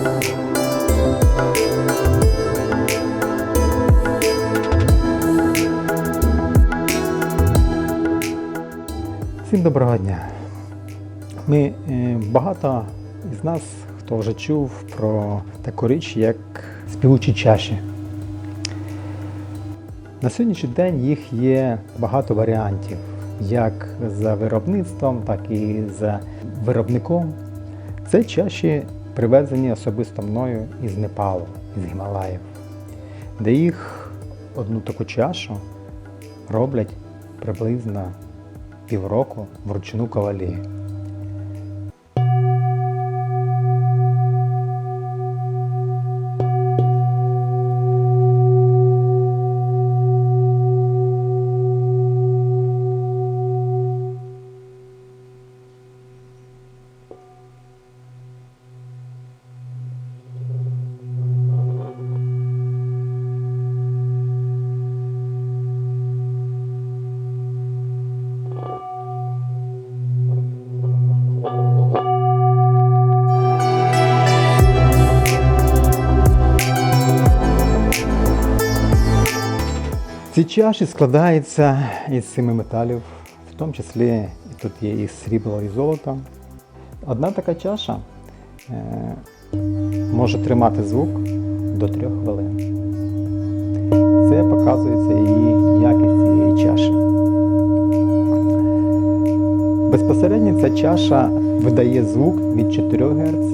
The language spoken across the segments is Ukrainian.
Всім доброго дня. Ми е, багато із нас, хто вже чув про таку річ, як співучі чаші. На сьогоднішній день їх є багато варіантів, як за виробництвом, так і за виробником. Це чаші привезені особисто мною із Непалу, із Гімалаїв, де їх одну таку чашу роблять приблизно півроку вручну кавалії. Ці чаші складаються із семи металів, в тому числі і тут є і срібло, і золото. Одна така чаша е, може тримати звук до трьох хвилин. Це показується її якість цієї чаші. Безпосередньо ця чаша видає звук від 4 Гц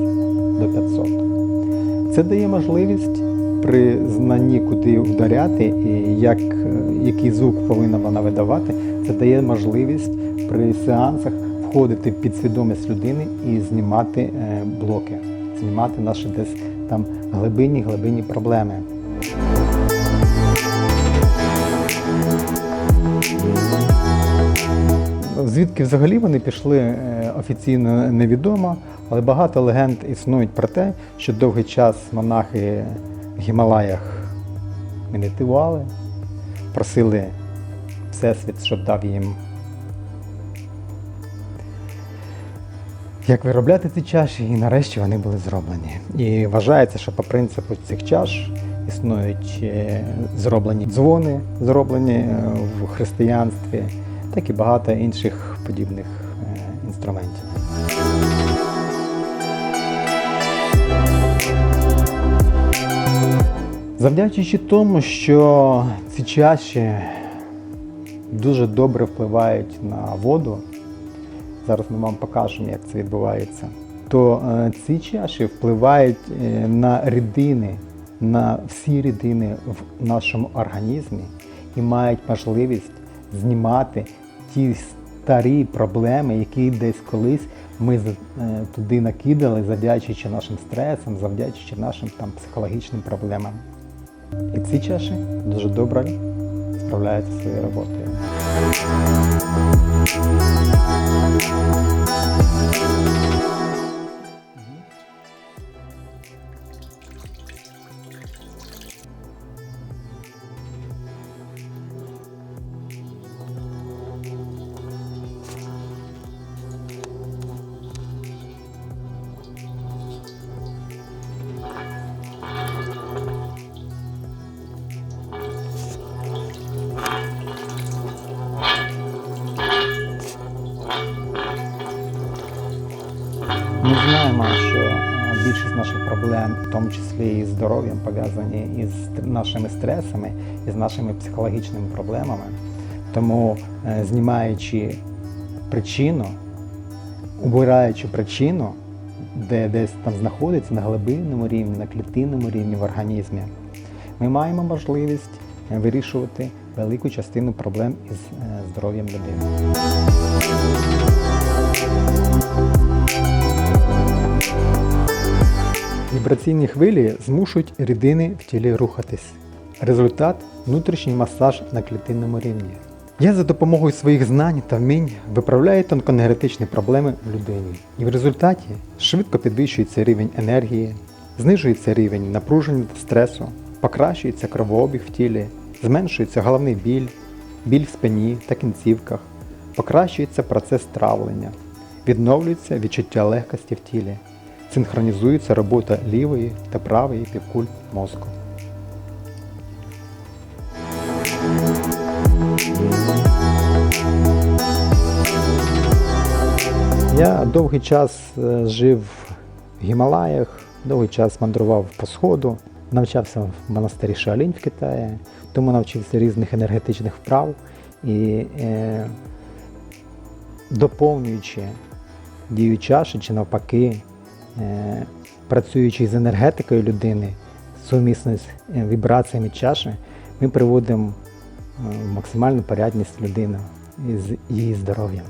до 500. Це дає можливість при знанні, куди вдаряти і як, який звук повинна вона видавати, це дає можливість при сеансах входити в підсвідомість людини і знімати е, блоки, знімати наші десь там глибинні глибинні проблеми. Звідки взагалі вони пішли е, офіційно невідомо, але багато легенд існують про те, що довгий час монахи в Гімалаях медитували, просили Всесвіт, щоб дав їм. Як виробляти ці чаші, і нарешті вони були зроблені. І вважається, що по принципу цих чаш існують е, зроблені дзвони, зроблені е, в християнстві, так і багато інших подібних е, інструментів. Завдячуючи тому, що ці чаші дуже добре впливають на воду, зараз ми вам покажемо, як це відбувається, то е, ці чаші впливають е, на рідини, на всі рідини в нашому організмі і мають можливість знімати ті старі проблеми, які десь колись ми е, туди накидали, завдячуючи нашим стресам, завдячуючи нашим там психологічним проблемам. І ці чаші дуже добре справляються своєю роботою. Ми проблем, в тому числі і здоров'ям, пов'язані із нашими стресами, із нашими психологічними проблемами. Тому, е, знімаючи причину, убираючи причину, де десь там знаходиться на глибинному рівні, на клітинному рівні в організмі, ми маємо можливість е, вирішувати велику частину проблем із е, здоров'ям людини. Вібраційні хвилі змушують рідини в тілі рухатись. Результат внутрішній масаж на клітинному рівні. Я за допомогою своїх знань та вмінь виправляю тонкоенергетичні проблеми в людині. І в результаті швидко підвищується рівень енергії, знижується рівень напруження та стресу, покращується кровообіг в тілі, зменшується головний біль, біль в спині та кінцівках, покращується процес травлення, відновлюється відчуття легкості в тілі, синхронізується робота лівої та правої півкуль мозку. Я довгий час е, жив в Гімалаях, довгий час мандрував по сходу, навчався в монастирі Шаолінь в Китаї, тому навчився різних енергетичних вправ і е, доповнюючи дію чаші чи навпаки, працюючи з енергетикою людини, сумісно з е, вібраціями чаші, ми приводимо е, в максимальну порядність людини із її здоров'ям.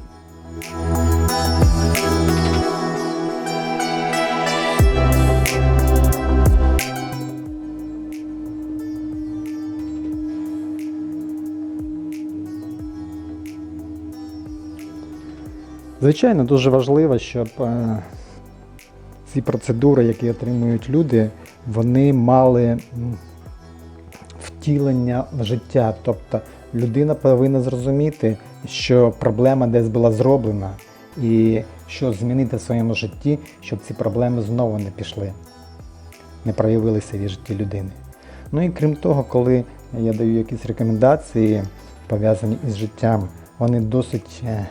Звичайно, дуже важливо, щоб е, ці процедури, які отримують люди, вони мали втілення в життя. Тобто людина повинна зрозуміти, що проблема десь була зроблена, і що змінити в своєму житті, щоб ці проблеми знову не пішли, не проявилися в житті людини. Ну і крім того, коли я даю якісь рекомендації, пов'язані із життям, вони досить е,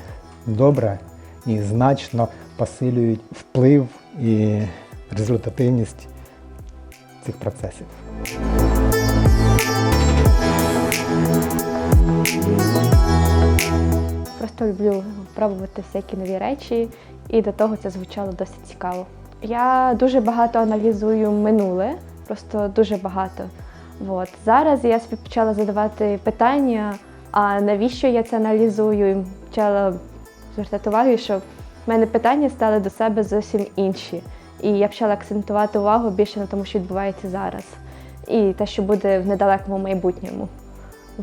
добре і значно посилюють вплив і результативність цих процесів. Просто люблю пробувати всякі нові речі, і до того це звучало досить цікаво. Я дуже багато аналізую минуле, просто дуже багато. От. Зараз я собі почала задавати питання, а навіщо я це аналізую? Почала звертати увагу, що в мене питання стали до себе зовсім інші. І я почала акцентувати увагу більше на тому, що відбувається зараз, і те, що буде в недалекому майбутньому.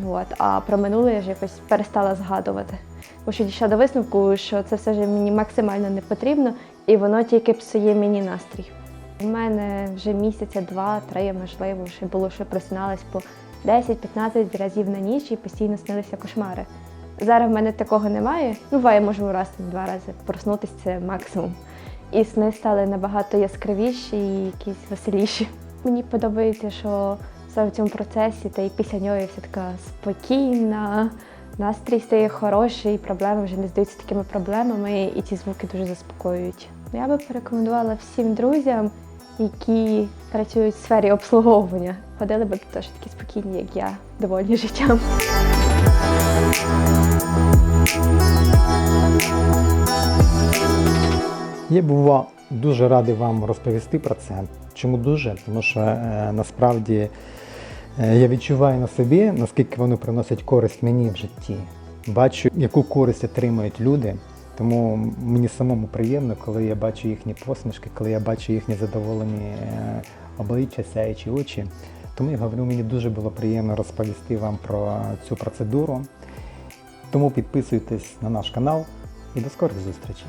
От. А про минуле я ж якось перестала згадувати. Бо що дійшла до висновку, що це все ж мені максимально не потрібно, і воно тільки псує мені настрій. У мене вже місяця, два-три, можливо, ще було, що просиналась по 10-15 разів на ніч і постійно снилися кошмари. Зараз в мене такого немає. Ну, буває, можу раз два рази проснутися це максимум. І сни стали набагато яскравіші і якісь веселіші. Мені подобається, що саме в цьому процесі та й після нього вся така спокійна, настрій стає хороший, проблеми вже не здаються такими проблемами, і ці звуки дуже заспокоюють. Я би порекомендувала всім друзям, які працюють в сфері обслуговування, ходили би теж такі спокійні, як я, довольні життям. Я бува дуже радий вам розповісти про це. Чому дуже? Тому що е, насправді е, я відчуваю на собі, наскільки вони приносять користь мені в житті. Бачу, яку користь отримують люди. Тому мені самому приємно, коли я бачу їхні посмішки, коли я бачу їхні задоволені е, обличчя, сяючі очі. Тому я говорю, мені дуже було приємно розповісти вам про цю процедуру. Тому підписуйтесь на наш канал і до скорих зустрічей!